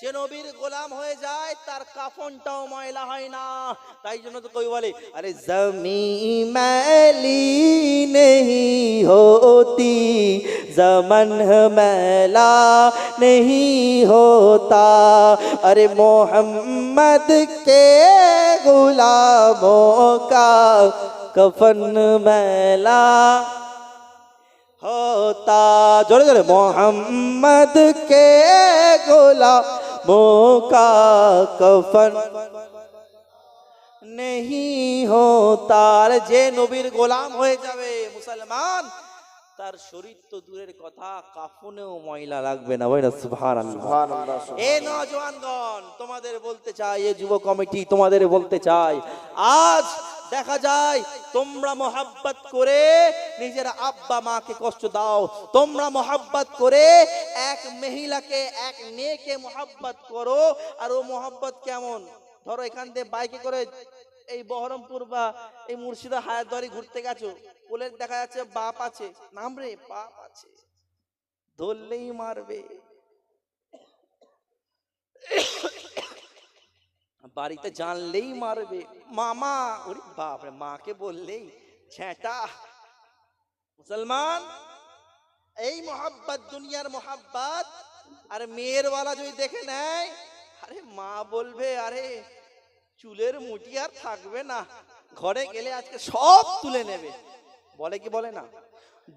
যে নবীর গোলাম হয়ে যায় তার কাফনটাও ময়লা হয় না তাই জন্য তো কই বলে আরে জমি मैली नहीं होती जमन मैला नहीं होता अरे मोहम्मद के गुलामों का कफन मैला होता जोरे जोरे मोहम्मद के गुलामों لبوں کا کفن نہیں ہوتا আরে যে নবীর গোলাম হয়ে যাবে মুসলমান। তার শরীর তো দূরের কথা কাফনেও ময়লা লাগবে না ভাই না সুবহানাল্লাহ। এ নওজোয়ানগণ তোমাদের বলতে চাই এ যুব কমিটি তোমাদের বলতে চাই আজ দেখা যায়, তোমরা মোহাব্বত করে নিজের আব্বা মাকে কষ্ট দাও। তোমরা মোহাব্বত করে এক মহিলাকে, এক মেয়েকে মোহাব্বত করো, আর ও মোহাব্বত কেমন? ধরো এখান থেকে বাইকে করে এই বহরমপুর বা এই মুর্শিদা হায়াতবাড়ি ঘুরতে গেছো কোলের দেখা যাচ্ছে বাপ আছে। নাম রে, বাপ আছে। ধরলেই মারবে। বাড়িতে জানলেই মারবে। মামা, ওরে বাপরে, মাকে বললেই ঝেঁটা মুসলমান, এই মোহাব্বত, দুনিয়ার মোহাব্বত, আর মেয়ের ওয়ালা যদি দেখে নেয়, আরে মা বলবে, আরে চুলের মুটি আর থাকবে না। ঘরে গেলে আজকে সব তুলে নেবে। বলে কি বলে না?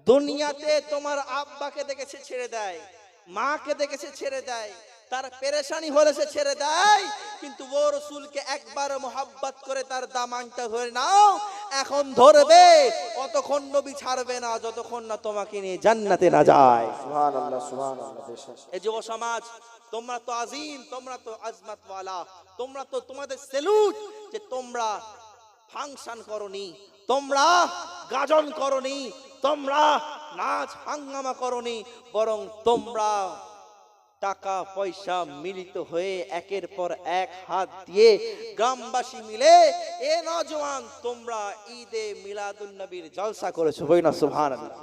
দুনিয়াতে তোমার আব্বাকে দেখেছে ছেড়ে দেয়, মাকে দেখেছে ছেড়ে দেয়, তার পেরেশানি হলে সে ছেড়ে দেয় কিন্তু ও রসুলকে একবার মোহাব্বত করে তার দামানটা ধরে নাও এখন ধরবে অতক্ষণ নবী ছাড়বে না যতক্ষণ না তোমাকে নিয়ে জান্নাতে না যায়। দেশে যুব সমাজ তোমরা তো আজিম তোমরা তো আজমাতওয়ালা তোমরা তো তোমাদের সেলুট যে তোমরা ফাংশন করনি তোমরা গাজন করনি তোমরা নাচ হাঙ্গামা করনি বরং তোমরা টাকা পয়সা মিলিত হয়ে একের পর এক হাত দিয়ে গ্রামবাসী মিলে এ নজওয়ান তোমরা ঈদে মিলাদুন নবীর জলসা করেছ। বই না সুবহানাল্লাহ।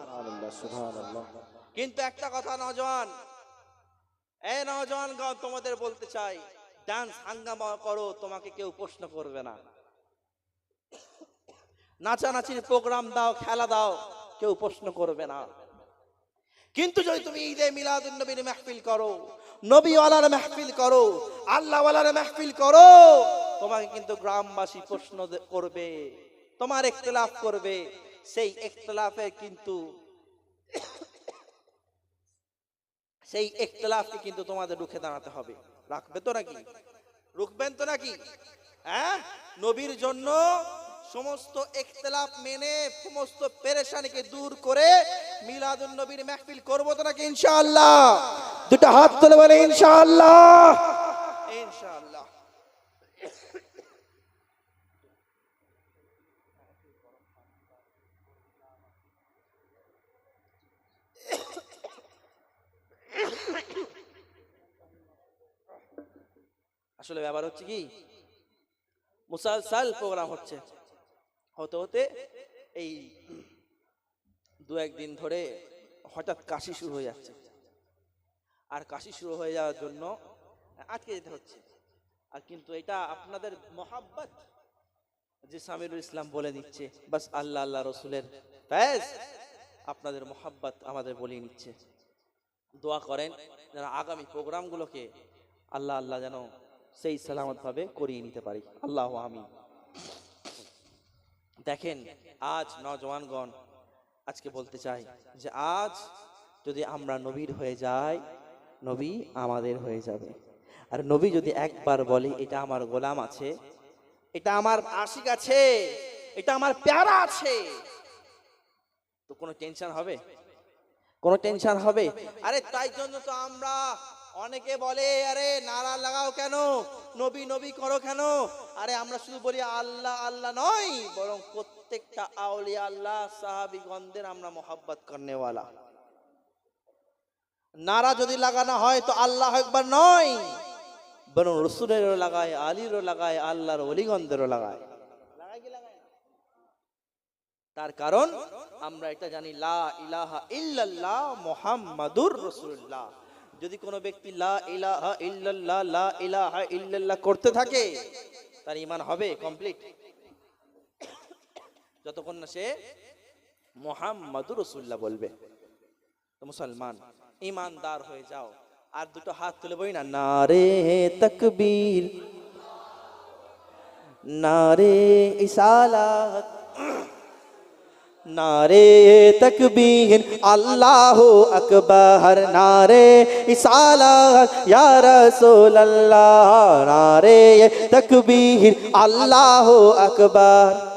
কিন্তু একটা কথা নজওয়ান এ নজওয়ান গাও তোমাদের বলতে চাই ডান্স হাঙ্গামা করো তোমাকে কেউ প্রশ্ন করবে না। নাচানাচির প্রোগ্রাম দাও খেলা দাও কেউ প্রশ্ন করবে না। কিন্তু যদি তুমি ঈদে মিলাদুন নবীর মাহফিল করো, নবীওয়ালার মাহফিল করো, আল্লাহওয়ালার মাহফিল করো, তোমাকে কিন্তু গ্রামবাসী প্রশ্ন করবে, তোমার ইখতিলাফ করবে। সেই ইখতিলাফে কিন্তু, সেই ইখতিলাফকে কিন্তু তোমাদের রুখে দাঁড়াতে হবে। রাখবে তো নাকি? রুখবেন তো নাকি? হ্যাঁ? নবীর জন্য সমস্ত ইখতিলাফ মেনে, সমস্ত পেরেশানিকে দূর করে মিলাদুন নবীর মাহফিল করব তো নাকি ইনশাআল্লাহ? দুটো হাত তুলে বলে ইনশাআল্লাহ। ইনশাআল্লাহ। আসলে ব্যাপার হচ্ছে কি? মুসালসাল প্রোগ্রাম হচ্ছে। হতে হতে এই দু একদিন ধরে হঠাৎ কাশি শুরু হয়ে যাচ্ছে। আর কাশি শুরু হয়ে যাওয়ার জন্য আটকে যেতে হচ্ছে। আর কিন্তু এটা আপনাদের মহাব্বত যে সামিরুল ইসলাম বলে দিচ্ছে, বাস আল্লাহ আল্লাহ রসুলের ব্যাস আপনাদের মহাব্বত আমাদের বলিয়ে নিচ্ছে। দোয়া করেন যেন আগামী প্রোগ্রামগুলোকে আল্লাহ আল্লাহ যেন সেই সালামতভাবে করিয়ে নিতে পারি। আল্লাহ আমি দেখেন, আজ নজওয়ানগণ আজকে বলতে চাই যে আজ যদি আমরা নবীর হয়ে যাই, নবী আমাদের হয়ে যাবে। আর নবী যদি একবার বলে, এটা আমার গোলাম আছে, এটা আমার আশিক আছে, এটা আমার প্যারা আছে, তো কোনো টেনশন হবে? কোনো টেনশন হবে? আরে তাই জন্য তো আমরা অনেকে বলে, আরে নারা লাগাও কেন? নবী নবী করো কেন? আরে, আমরা শুধু বলি, আল্লাহ আল্লাহ নয়, বরং প্রত্যেকটা আউলিয়া আল্লাহ, সাহাবিগণদের আমরা মোহাব্বত করনেওয়ালা। নারা যদি লাগানো হয়, তো আল্লাহ একবার নয়, বরং রসুলেরও লাগায়, আলীরও লাগায়, আল্লাহর অলিগন্ধেরও লাগায়। তার কারণ, আমরা এটা জানি, লা ইলাহা মুহাম্মাদুর রাসূলুল্লাহ। যদি কোনো ব্যক্তি লা ইলাহা ইল্লাল্লাহ, লা ইলাহা ইল্লাল্লাহ করতে থাকে, তার ইমান হবে কমপ্লিট যতক্ষণ না সে মোহাম্মদুর রসুল্লাহ বলবে। মুসলমান ইমানদার হয়ে যাও। আর দুটো হাত তুলে বই না, নারে তকবীর, নারে ইসালাত। নারে তকবীর আল্লাহ আকবর নারে ইসালাহ নারে তকবীর আল্লাহ আকবর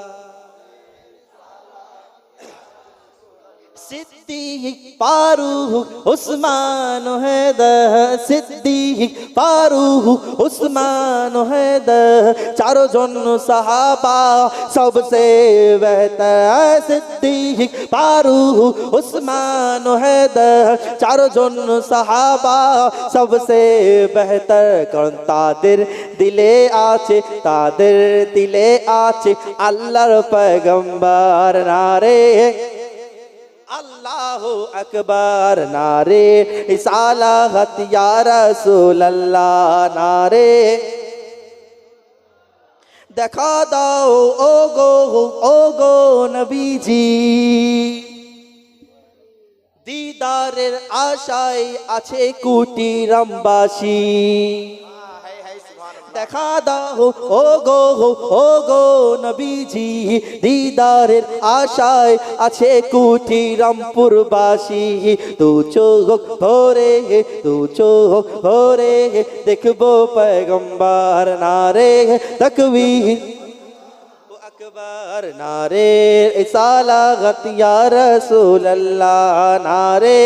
সিদ্দিক পারুহ উসমান হেদহ সিদ্দিক পারুহ উসমান হেদহ চারজন সাহাবা সবসে বেহতর সিদ্দিক পারুহ উসমান হেদহ চারজন সাহাবা সবসে বেহতর কারণ তাদের দিলে আছে, তাদের দিলে আছে আল্লাহর পয়গম্বর, নারে আল্লাহ আকবর, নারে ইসালাহত ইয়া রাসূলুল্লাহ, নারে। দেখা দাও ও গো ও গো নবীজি। দিদারের আশায় আছে কুটিরামবাসী দেখা দাও। ও গো ও গো নবীজি, দিদারের আশায় আছে কুঠি কুটিরামপুরবাসী তু চোখ ভরে তু চোখ ভরে দেখব পয়গম্বর নারে ও আকবর নারে ইসালাগত ইয়া রাসূলুল্লাহ নারে।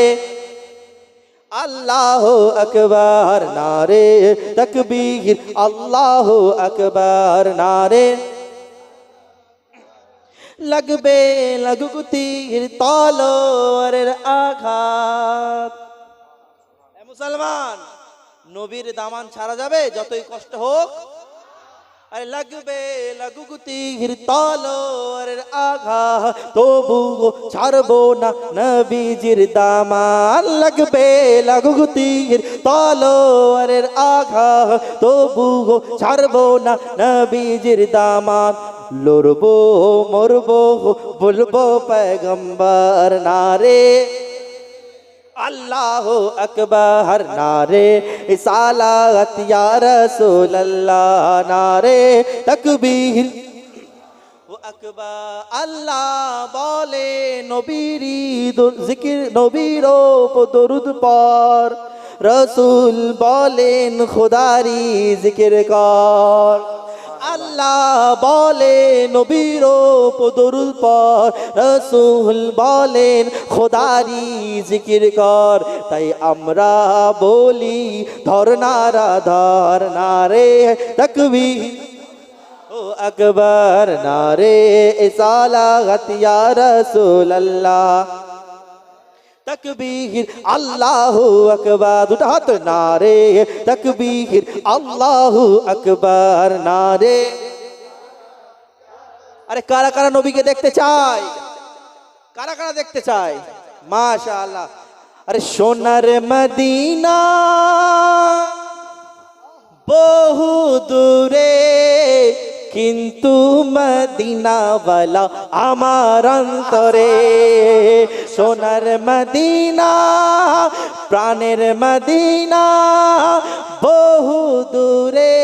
আল্লাহ আকবর, নারে তকবীর, আল্লাহ আকবর, নারে। লাগবে লাগুতির তলোয়ারের আঘাত। মুসলমান, নবীর দামান ছাড়া যাবে, যতই কষ্ট হোক। আরে লাগবে লাগুতির তলোয়ারের আঘাত তবু ছাড়বো না নবীজির দামান লাগবে লাগুতির তলোয়ারের আঘাত তবু ছাড়বো না নবীজির দামান লড়বো, মরবো, বলব পয়গম্বর নারে আল্লাহ আকবর, নারে ইসালাত ইয়া রাসূলুল্লাহ, নারে তাকবীর। আল্লাহ বলে নবীরি জিকির নবীর দরুদ পর। রসুল বলেন, খোদারি জিকির কর। আল্লাহ বলে নবীর পদরুল পর রসুল বলেন, খোদারি জিকির কর। তাই আমরা বলি ধর নারা ধর নারে তকবি ও আকবর, নারে ইসালাগত ইয়া রাসূলুল্লাহ। তকবীর, আল্লাহ আকবার। দুটো হাত নারে তকবীর, আল্লাহ আকবার নারে আরে কারা কারা নবীকে দেখতে চায়? কারা কারা দেখতে চায়? মাশাআল্লাহ। আরে সোনার মদিনা বহু দূরে কিন্তু মদিনাওয়ালা আমার অন্তরে সোনার মদিনা, প্রাণের মদিনা বহু দূরে।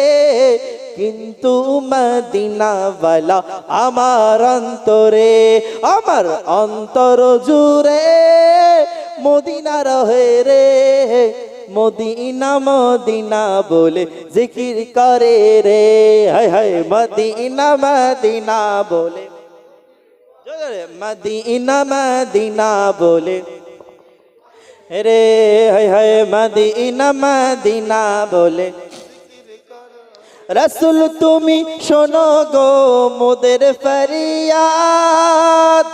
কিন্তু মদিনাওয়ালা আমার অন্তরে, আমার অন্তর জুড়ে মদিনা রহে রে। মদিনা মদিনা বলে জিকির করে রে। হায় হায়, মদিনা মদিনা বলে। মদিনা মদিনা বলে। রে, হায় হায়, মদিনা মদিনা বলে। রসুল তুমি শোনো গো মোদের ফরিয়াদ।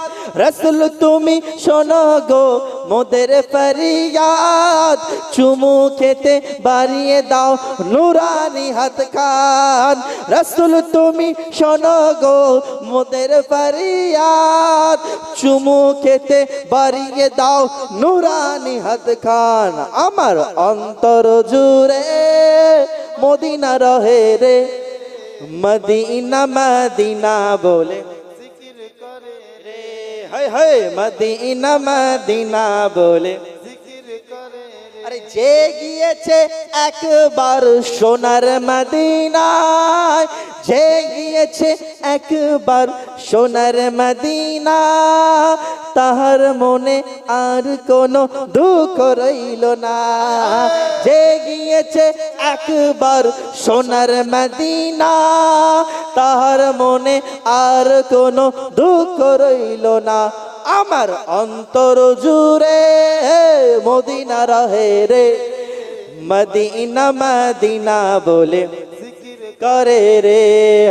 রসুল তুমি শোনো গো মোদের ফরিয়াদ। চুমু খেতে বাড়িয়ে দাও নুরানি হাত খান রসুল তুমি শোনো গো মোদের ফরিয়াদ। চুমু খেতে বাড়িয়ে দাও নুরানি হাত খান আমার অন্তর জুড়ে মদিনা রহে রে মদিনা মদিনা বলে। জিকির করে। রে হায় হায় মদিনা মদিনা বলে। রে আরে যে গিয়েছে একবার সোনার মদিনায়, যে গিয়েছে একবার সোনার মদিনা তাহার মনে আর কোনো দুঃখ রইল না। যে গিয়েছে একবার সোনার মদিনা তাহার মনে আর কোনো দুঃখ রইল না। আমার অন্তর জুড়ে মদিনা রহে রে। মদিনা মদিনা বলে করে রে।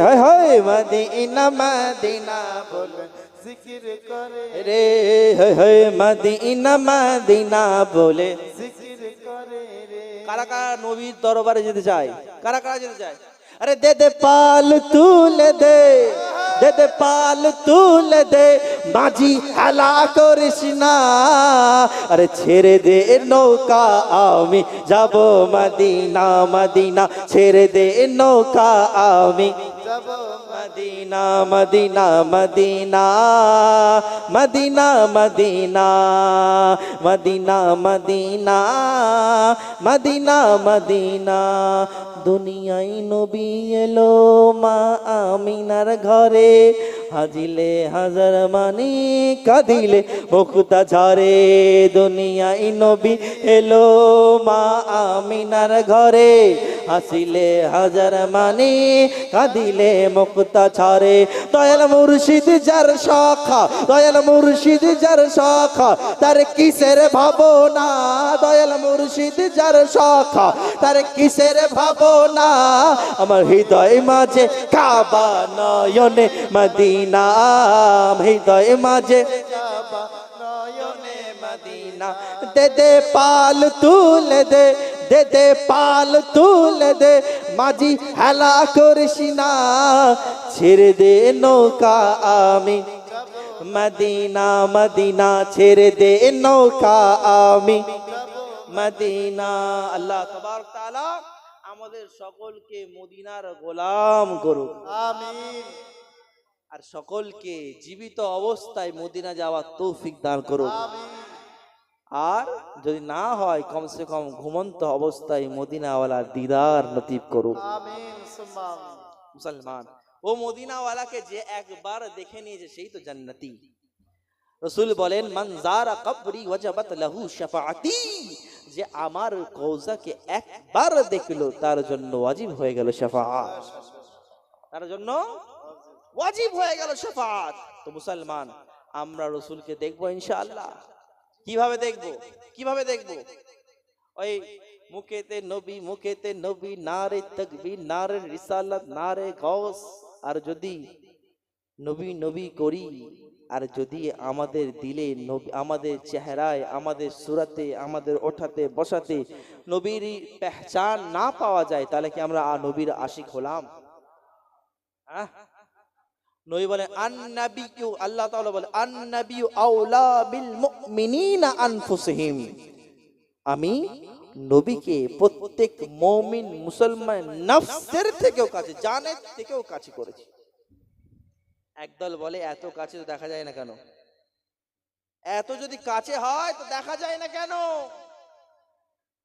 হয় হয়, মদিনা মদিনা বলে রে। হয় হয়, মদিনা মদিনা বলে কারা কারা নবীর দরবারে যেতে চায়? কারা কারা যেতে চায়? আরে দে দে, পাল তুলে দে। দে দে পাল তুলে দে, মাঝি হেলা করিস না। আরে ছেড়ে দে নৌকা, আমি যাব মদিনা মদিনা। ছেড়ে দে নৌকা, আমি যাব Medina Medina Medina Medina Medina Medina Medina Medina Madina. দুনিয়ায় নবী এলো মা আমিনার ঘরে, হাজিলে হাজার মানি কাঁদিলে মুক্তা ঝরে দুনিয়ায় নবী এলো মা আমিনার ঘরে, হাসিলে হাজার মানি কাঁদিলে মুক্তা ছাড়ে। দয়াল মুর্শিদ যার শাখা, দয়াল মুর্শিদ যার শাখা, তার কিসের ভাবনা? দয়াল মুর্শিদ যার শাখা, তার কিসের ভাবনা? আমার হৃদয় মাঝে কাবা নয়নে মদিনা হৃদয় মাঝে নয়নে মদিনা। দে দে পাল তুলে দে দে দে পাল তুলে দে মাঝি হেলা করিস না ছেড়ে দে নৌকা আমি। মদিনা মদিনা ছেড়ে দে নৌকা আমি। মদিনা আল্লাহ তবারক তাআলা আমাদের সকলকে মদিনার গোলাম করুক। আমিন। আর সকলকে জীবিত অবস্থায় মদিনা যাওয়ার তৌফিক দান করুক। আমিন। আর যদি না হয় কমসে কম ঘুমন্ত অবস্থায় মদিনাওয়ালার দিদার নতিব করুক। মুসলমান ও মদিনাওয়ালাকে যে একবার দেখে নিয়েছে সেই তো জান্নাতি। রসুল বলেন মানজারা কবরি ওয়াজাবাত লাহু শাফাআতি যে আমার কৌজাকে একবার দেখল তার জন্য ওয়াজিব হয়ে গেল শাফাআত। তার জন্য ওয়াজিব হয়ে গেল শাফাআত। তো মুসলমান আমরা রসুলকে দেখব ইনশাআল্লাহ। কীভাবে দেখব? কীভাবে দেখব? ওই মুখেতে নবী মুখেতে নবী, নারে তকবীর, নারে রিসালাত, নারে গৌস আর যদি নবী নবী করি, আর যদি আমাদের দিলে আমাদের চেহারায়, আমাদের সুরাতে, আমাদের ওঠাতে, বসাতে নবীর পেহচান না পাওয়া যায়, তাহলে কি আমরা নবীর আশিক হলাম? আহ? নবী বলেন আন্নাবিয়ু আল্লাহ তাআলা বলে আন্নাবিয়ু আউলা বিল মুমিনিনা আনফুসিহিম আমি নবীকে প্রত্যেক মমিন মুসলমান নফসের থেকেও কাছে, জানের থেকেও কাছে করেছি। একদল বলে, এত কাছে তো দেখা যায় না কেন? এত যদি কাছে হয় তো দেখা যায় না কেন?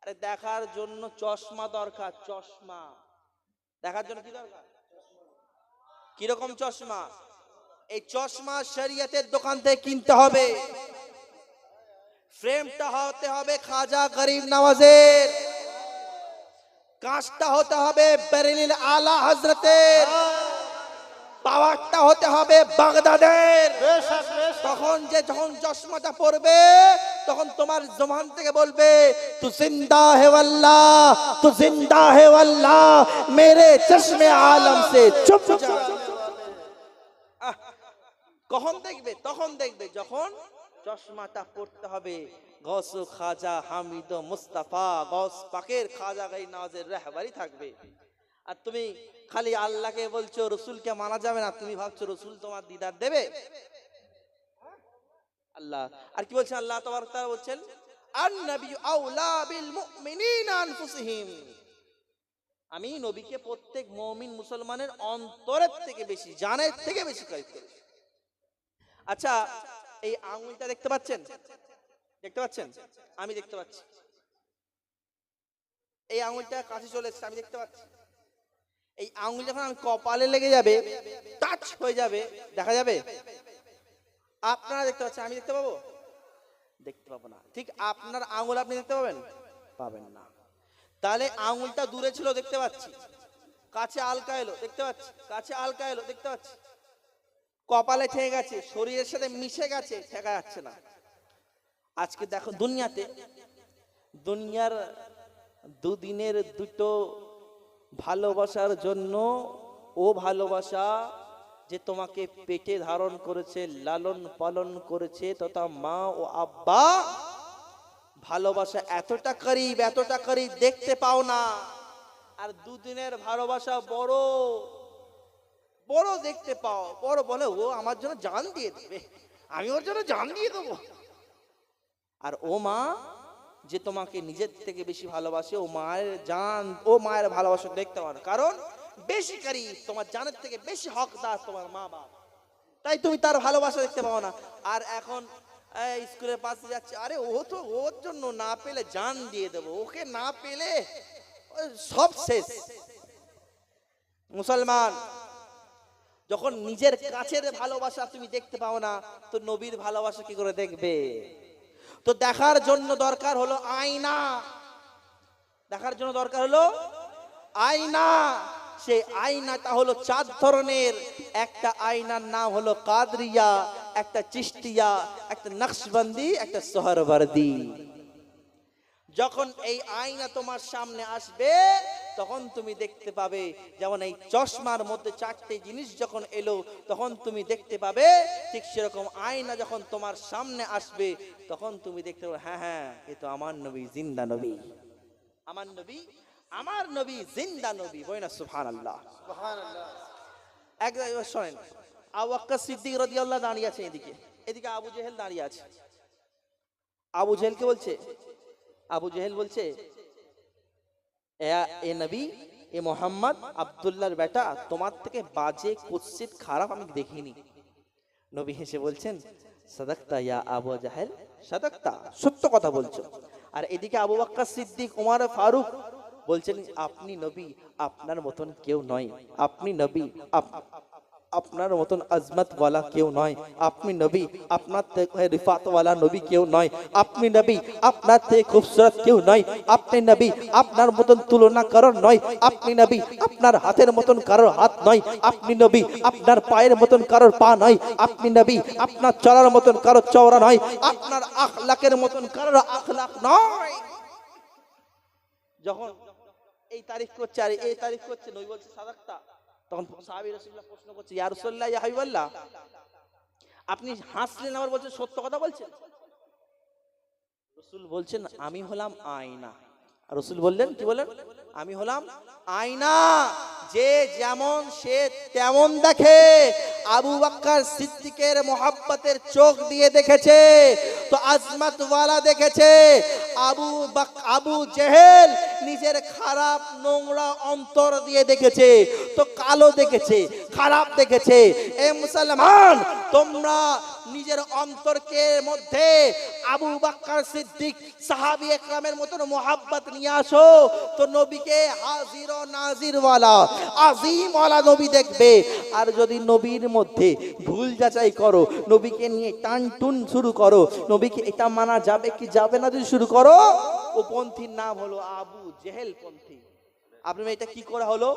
আরে দেখার জন্য চশমা দরকার, চশমা। দেখার জন্য কি দরকার? কীরকম চশমা? এই চশমা শরিয়তের দোকান থেকে কিনতে হবে। ফ্রেমটা হতে হবে খাজা গরিব নওয়াজের কাঁচটা হতে হবে বেরেলিল আলা হজরতের পাওয়ারটা হতে হবে বাগদাদের। তখন যে যখন চশমাটা পরবে তখন তোমার জমান থেকে বলবে তু জিন্দা হে আল্লাহ তু জিন্দা হে আল্লাহ মেরে চশমে আলম সে চুপ আহ, কখন দেখবে? তখন দেখবে যখন চশমাটা পড়তে হবে। গস খাজা হামিদ মুস্তাফা, গস পাকের খাজা গাই নাজের রাহবারি থাকবে। আর তুমি খালি আল্লাহকে বলছো, রসুলকে মানা যাবে না। তুমি ভাবছ, রসুল তোমার দিদার দেবে? আল্লাহ। আর কি বলছেন? আল্লাহ তোমার তারা বলছেন আমি নবীকে প্রত্যেক মমিন মুসলমানের অন্তরের থেকে বেশি, জানের থেকে বেশি কয়েক করেছি। আচ্ছা এই আঙুলটা দেখতে পাচ্ছেন? দেখতে পাচ্ছেন? আমি দেখতে পাচ্ছি। এই আঙুলটা কাছে চলে এসছে, আমি দেখতে পাচ্ছি। এই আঙুল যখন আমি কপালে লেগে যাবে টাচ হয়ে যাবে, দেখা যাবে? আপনারা দেখতে পাচ্ছেন, আমি দেখতে পাবো? দেখতে পাবো না। ঠিক আপনার আঙুল আপনি দেখতে পাবেন? পাবেন না। তাহলে আঙুলটা দূরে ছিল, দেখতে পাচ্ছি। কাছে আলকা এলো, দেখতে পাচ্ছি। কাছে আলকা এলো, দেখতে পাচ্ছি। কপালে ঠেকে গেছে, শরীরের সাথে মিশে গেছে, ঠেকা যাচ্ছে না। আজকে দেখো দুনিয়াতে, দুনিয়ার দুদিনের দুটো ভালোবাসার জন্য ও ভালোবাসা যে তোমাকে পেটে ধারণ করেছে, লালন পালন করেছে, তথা মা ও আব্বা, ভালোবাসা এতটা করিব এতটা করিব, দেখতে পাও না। আর দুদিনের ভালোবাসা বড়। বড় দেখতে পাও, বড় বলে, ও আমার জন্য জান দিয়ে দেবে, আমি ওর জন্য জান দিয়ে দেবো। আর ও মা, যে তোমাকে নিজের থেকে বেশি ভালোবাসে, ও মায়ের জান, ও মায়ের ভালোবাসা দেখতে না কারণ বেশি করি তোমার জানের থেকে বেশি হকদার তোমার মা বাবা। তাই তুমি তার ভালোবাসা দেখতে পাও না। আর এখন স্কুলের পাশে যাচ্ছে, আরে, ও তো ওর জন্য না পেলে জান দিয়ে দেবো, ওকে না পেলে সব শেষ। মুসলমান যখন নিজের কাছের ভালোবাসা তুমি দেখতে পাও না, তো নবীর ভালোবাসা কি করে দেখবে? তো দেখার জন্য দরকার হলো আয়না। দেখার জন্য দরকার হলো আয়না। সেই আয়নাটা হলো চার ধরনের। একটা আয়নার নাম হলো কাদরিয়া, একটা চিস্তিয়া একটা নকশবন্দি, একটা সোহরবর্দি। যখন এই আয়না তোমার সামনে আসবে তখন তুমি দেখতে পাবে যেমন এই চশমার মধ্যে চারটে জিনিস যখন এলো, তখন তুমি দেখতে পাবে ঠিক সেরকম আয়না যখন তোমার সামনে আসবে, তখন তুমি দেখতে পাবে হ্যাঁ হ্যাঁ এ তো আমার নবী, জিন্দা নবী। আমার নবী আমার নবী, জিন্দা নবী বই না সুফান আল্লাহ এক শোনেন বকর সিদ্দিক রাদিয়াল্লাহু দাঁড়িয়ে আছে এদিকে। এদিকে আবু জেহেল দাঁড়িয়ে আছে। আবু জেহেলকে বলছে, আবু জেহেল বলছে এ নবী, এ মোহাম্মদ আবদুল্লাহর বেটা, তোমার থেকে বাজে কুৎসিত খারাপ আমি দেখিনি। নবী হেসে বলছেন, সাদাক্তা ইয়া আবু জাহেল? সাদাক্তা, সত্য কথা বলছো। আর এদিকে আবু বাক্কা সিদ্দিক, উমার ফারুক বলছেন, আপনি নবী, আপনার মতন কেউ নয়। আপনি নবী, আপ- আপনার মতন আজমতওয়ালা কেউ নয়। আপনি নবী, আপনার থেকে রিফাতওয়ালা নবী কেউ নয়। আপনি নবী, আপনার থেকে খুবসুরত কেউ নয়। আপনি নবী, আপনার মতন তুলনা কারণ নয়। আপনি নবী, আপনার হাতের মতন কারোর হাত নয়। আপনি নবী, আপনার পায়ের মতন কারোর পা নয়। আপনি নবী, আপনার চলার মতন কারোর চওড়া নয়। আপনার আখলাকের মতন কারোর আখলাক নয়। যখন এই তারিখ করছে, আর এই তারিখ করছে, নবী বলছে, সাদাক্তা। তখন প্রশ্ন করছে আপনি হাসলেন আমার বলছেন, সত্য কথা বলছেন? রসুল বলছেন, আমি হলাম আয়না। রসুল বললেন, কি বলেন আমি হলাম আয়না। যে যেমন সে তেমন দেখে। আবু বাক্কার সিদ্দিকের মোহাব্বতের চোখ দিয়ে দেখেছে, তো আজমাত ওয়ালা দেখেছে, আবু আবু জেহেল নিজের খারাপ নোংরা অন্তর দিয়ে দেখেছে, তো কালো দেখেছে, খারাপ দেখেছে, এ মুসলমান, তোমরা নিজের অন্তরকে মধ্যে আবু বাক্কার সিদ্দিক সাহাবি একরামের মতন মোহাব্বত নিয়ে আসো, তো নবীকে হাজির ও নাজির ওয়ালা আজিম ওয়ালা নবী দেখবে। আর যদি নবীর মধ্যে ভুল যাচাই করো, নবীকে নিয়ে টান টুন শুরু করো, নবীকে এটা মানা যাবে কি যাবে না যদি শুরু করো, ও পন্থীর নাম হলো আবু জেহেল পন্থী। আপনি এটা কি করে হলো?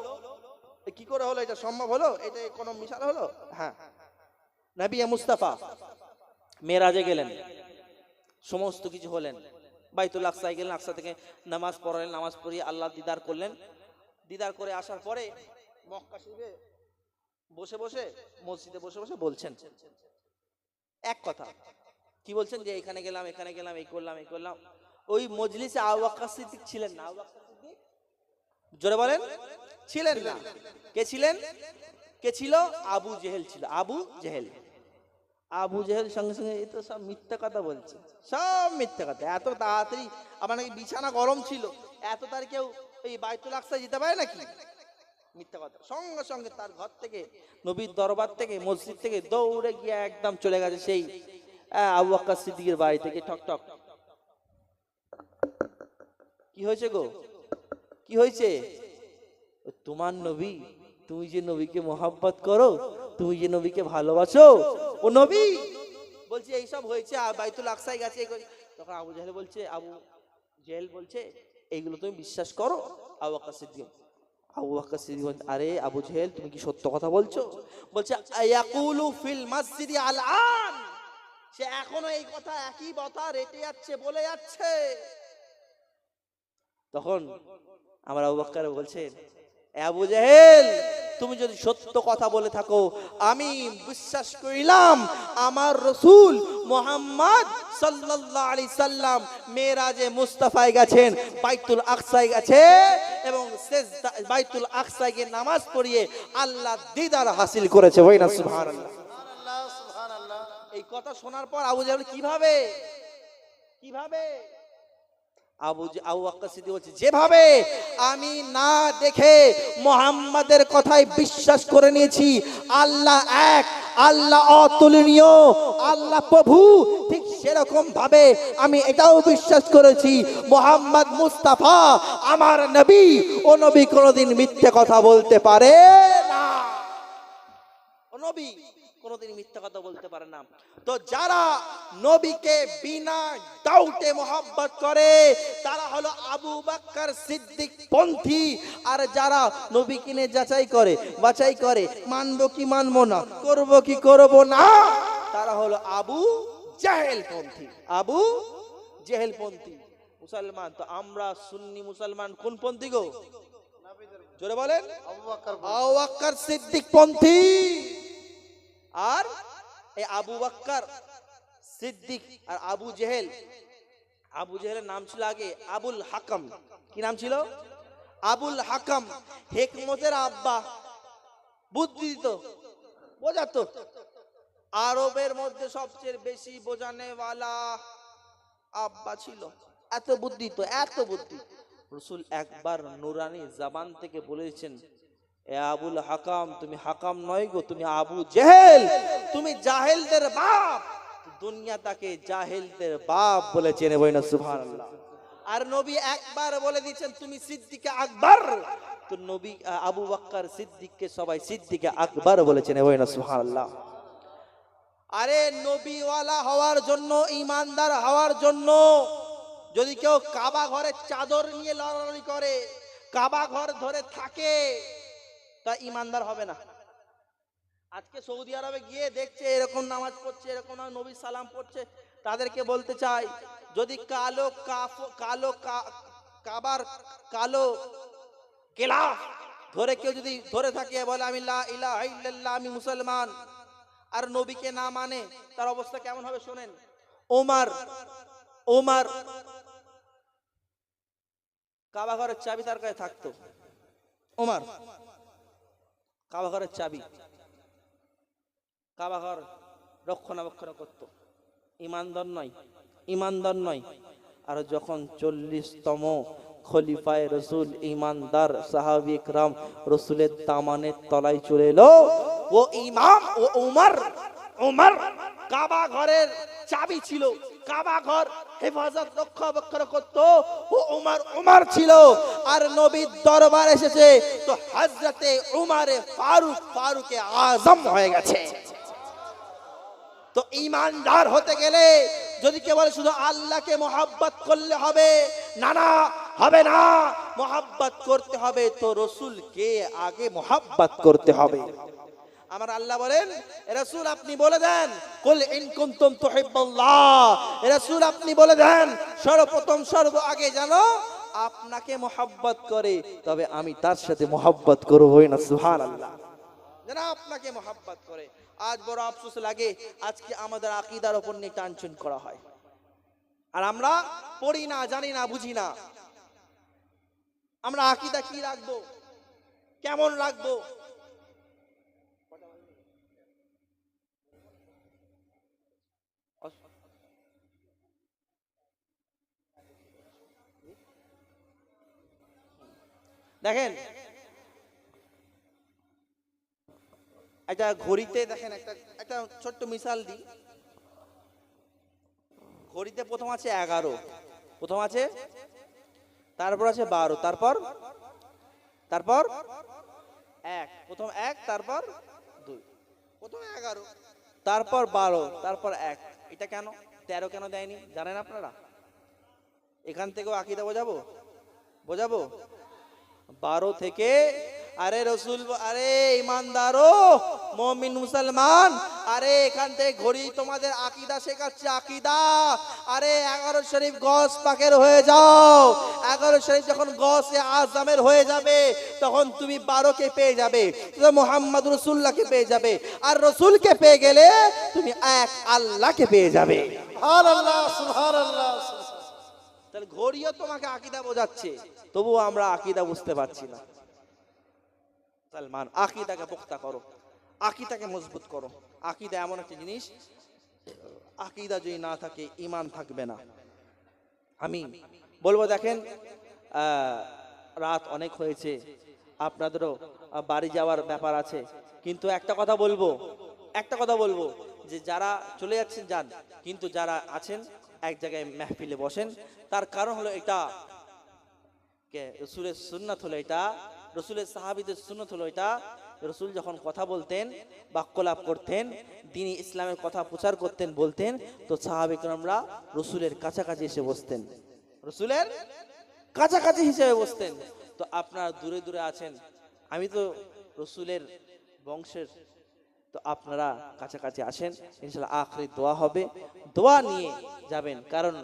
কি করে হলো? এটা সম্ভব হলো? এটা কোনো মিশাল হলো? হ্যাঁ। নবী মুস্তাফা। মেরাজে গেলেন। সমস্ত কিছু হলেন। বাইতুল আকসায় গেলেন, আকসা থেকে নামাজ পড়লেন, নামাজ পড়িয়ে আল্লাহ দিদার করলেন। দিদার করে আসার পরে মক্কা বসে বসে, মসজিদে বসে বসে বলছেন। এক কথা, কি বলছেন? যে এখানে গেলাম এখানে গেলাম, এই করলাম এই করলাম। ওই মজলিসে আওয়াক্কা সিদ্দিক ছিলেন না? জোরে বলেন। ছিলেন না। কে ছিলেন? কে ছিল? আবু জেহেল ছিল। আবু জেহেল। আবু জেহেল সঙ্গে সঙ্গে এই তো সব মিথ্যা কথা বলছে। সব মিথ্যা কথা। এত তাড়াতাড়ি আমার নাকি বিছানা গরম ছিল। এত তার কেউ এই বাইতুল আকসা যেতে পারে নাকি? মিথ্যা কথা। সঙ্গে সঙ্গে তার ঘর থেকে, নবীর দরবার থেকে, মসজিদ থেকে দৌড়ে গিয়ে একদম চলে গেছে সেই আবু আক্কা সিদ্দিকের বাড়ি থেকে ঠক ঠক। কি হয়েছে গো? কি হয়েছে? তোমার নবী, তুমি যে নবীকে মোহাব্বত করো তুমি যে নবীকে ভালোবাসো ও নবী? বলছে এইসব হয়েছে বাইতুল আকসাই গেছে তখন আবু জাহেল বলছে আবু জেহেল বলছে এইগুলো তুমি বিশ্বাস করো আবু আক্কা সিদ্দিক। আবু বলছে, আরে আবু জেহেল তুমি কি সত্য কথা বলছো? বলছে ইয়াকুলু ফিল মসজিদি আল আন। সে এখনও এই কথা একই কথা রেটে যাচ্ছে বলে যাচ্ছে। তখন আমার আবু বকর বলছেন আবু জেহেল তুমি যদি সত্য কথা বলে থাকো আমি বিশ্বাস করিলাম আমার রসুল মোহাম্মদ সাল্লাল্লাহু আলাইহি সাল্লাম মেরাজে মুস্তাফায় গেছেন বাইতুল আকসায় গেছে এবং সেজদা বাইতুল আকসায় গিয়ে নামাজ পড়িয়ে আল্লাহ দিদার হাসিল করেছে। ওই না সুবহানাল্লাহ। সুবহানাল্লাহ সুবহানাল্লাহ। এই কথা শোনার পর আবু জাহেল কীভাবে? কীভাবে? আবু জে- আবু বকর বলছে যেভাবে আমি না দেখে মোহাম্মদের কথায় বিশ্বাস করে নিয়েছি আল্লাহ এক আল্লাহ অতুলনীয় আল্লাহ প্রভু ঠিক সেরকম ভাবে আমি এটাও বিশ্বাস করেছি মোহাম্মদ মুস্তাফা আমার নবী ও নবী কোনোদিন মিথ্যে কথা বলতে পারে না। নবী। কোনোদিন মিথ্যা কথা বলতে পারে না। তো যারা নবীকে বিনা ডাউটে মোহাব্বত করে তারা হলো আবু বাক্কার সিদ্দিক পন্থী। আর যারা নবী কিনে যাচাই করে বাছাই করে মানবো কি মানবো না করব কি করব না তারা হলো আবু জাহেল পন্থী। আবু জেহেল পন্থী। মুসলমান তো আমরা সুন্নি মুসলমান কোন পন্থী গো? জোরে বলেন। আবু বাক্কার সিদ্দিক পন্থী। আর এই আবু বাক্কার, সিদ্দিক আর আবু জেহেল। আবু জেহেলের নাম ছিল আগে আবুল হাকাম। কি নাম ছিল? আবুল হাকাম। হেকমতের আব্বা। বুদ্ধি দিত। বোঝাতো। আরবের মধ্যে সবচেয়ে বেশি বোঝানেওয়ালা আব্বা ছিল। এত বুদ্ধি তো, এত বুদ্ধি। রসুল একবার নুরানি জাবান থেকে বলেছেন এ আবুল হাকাম, তুমি হাকাম নয় গো, তুমি আবু জেহেল। তুমি জাহেলদের বাপ। দুনিয়া তাকে জাহেলদের বাপ বলে চেনে বই না সুবহানাল্লাহ। আর নবী একবার বলে দিয়েছেন, তুমি সিদ্দিকে আকবর। তো নবী আবু বাক্কার সিদ্দিককে সবাই সিদ্দিকে আকবর বলে চেনে বই না সুবহানাল্লাহ। আরে নবীওয়ালা হওয়ার জন্য ইমানদার হওয়ার জন্য, যদি কেউ কাবা ঘরে চাদর নিয়ে লড়ালড়ি করে, কাবা ঘর ধরে থাকে তা ইমানদার হবে না। আজকে সৌদি আরবে গিয়ে দেখছে এরকম নামাজ পড়ছে, এরকম নবী সালাম পড়ছে, তাদেরকে বলতে চাই, যদি কালো কালো কাবার কালো কেলা ধরে কেউ যদি ধরে থাকে, বলে আমি আমি মুসলমান, আর নবীকে না মানে তার অবস্থা কেমন হবে শোনেন। ওমার ওমার কাবা ঘরের চাবি তার কাছে থাকতো। ওমার কাবা ঘরের চাবি। কাবা ঘর রক্ষণাবেক্ষণ করত। ইমানদার নয় ইমানদার নয়। আর যখন চল্লিশতম খলিফায় রসুল ইমানদার সাহাবি রাম রসুলের তামানের তলায় চলে এলো, ও ইমাম, ও উমর উমর কাবা ঘরের চাবি ছিল। ও উমর উমর ছিল। আর নবীর দরবার এসেছে। তো হজরতে উমারে ফারুক, ফারুকে আজম হয়ে গেছে। তো ইমানদার হতে গেলে যদি কে বলে শুধু আল্লাহকে মোহাব্বত করলে হবে, না না, হবে না। মোহাব্বত করতে হবে তো রসুলকে আগে মোহাব্বত করতে হবে। আমার আল্লাহ বলেন রাসূল, আপনি বলে দেন, কুল ইন কুনতুম তুহিব্বুল্লাহ। রাসূল, আপনি বলে দেন, সর্বপ্রথম, সর্ব আগে জানো আপনাকে মোহাব্বত করে। তবে আমি তার সাথে মোহাব্বত করবই না, সুবহানাল্লাহ। যারা আপনাকে মোহাব্বত করে। আজ বড় আফসোস লাগে, আজকে আমাদের আকীদার উপর নিয়ে টানচুন করা হয়। আর আমরা পড়ি না, জানি না, বুঝি না। আমরা আকীদা কি রাখব? কেমন রাখব? দেখেন। একটা ঘড়িতে দেখেন, একটা একটা ছোট্ট মিসাল দিই। ঘড়িতে প্রথম আছে এগারো, প্রথম আছে, তারপর আছে বারো, তারপর তারপর এক, প্রথম এক, তারপর দুই, প্রথম এগারো, তারপর বারো, তারপর এক। এটা কেন? তেরো কেন দেয়নি? জানেন আপনারা? এখান থেকেও আকিদা বোঝাবো? বোঝাবো? বারো থেকে, আরে রসুল, আরে ইমানদারো, মমিন মুসলমান, আরে এখান থেকে ঘড়ি তোমাদের আকিদা শেখাচ্ছে, আকিদা, আরে এগারো শরীফ গস পাকের হয়ে যাও, এগারো শরীফ যখন গসে আজমের হয়ে যাবে, তখন তুমি বারোকে পেয়ে যাবে মোহাম্মদ রসুল্লাহকে পেয়ে যাবে, আর রসুলকে পেয়ে গেলে তুমি এক আল্লাহকে পেয়ে যাবে। সুবহানাল্লাহ সুবহানাল্লাহ। তাহলে ঘড়িও তোমাকে আকিদা বোঝাচ্ছে। তবুও আমরা আকিদা বুঝতে পারছি না। সালমান আকিদাকে পোক্তা করো। আকিদাকে মজবুত করো। আকিদা এমন একটা জিনিস, আকিদা যদি না থাকে ইমান থাকবে না। আমি বলব দেখেন রাত অনেক হয়েছে, আপনাদেরও বাড়ি যাওয়ার ব্যাপার আছে। কিন্তু একটা কথা বলব, একটা কথা বলব, যে যারা চলে যাচ্ছেন, যান। কিন্তু যারা আছেন এক জায়গায় মেহফিলে বসেন। তার কারণ হলো এটা কে? রসুলের সুন্নাত হলো এটা, রসুলের সাহাবিদের সুন্নত হলো এটা। রসুল যখন কথা বলতেন, বাক্যলাপ করতেন তিনি ইসলামের কথা প্রচার করতেন, বলতেন, তো সাহাবিকরমরা রসুলের কাছাকাছি এসে বসতেন। রসুলের কাছাকাছি হিসেবে বসতেন। তো আপনারা দূরে দূরে আছেন। আমি তো রসুলের বংশের তো আপনারা কাছাকাছি আসেন ইনশাল্লাহ আখরি দোয়া হবে। দোয়া নিয়ে যাবেন কারণ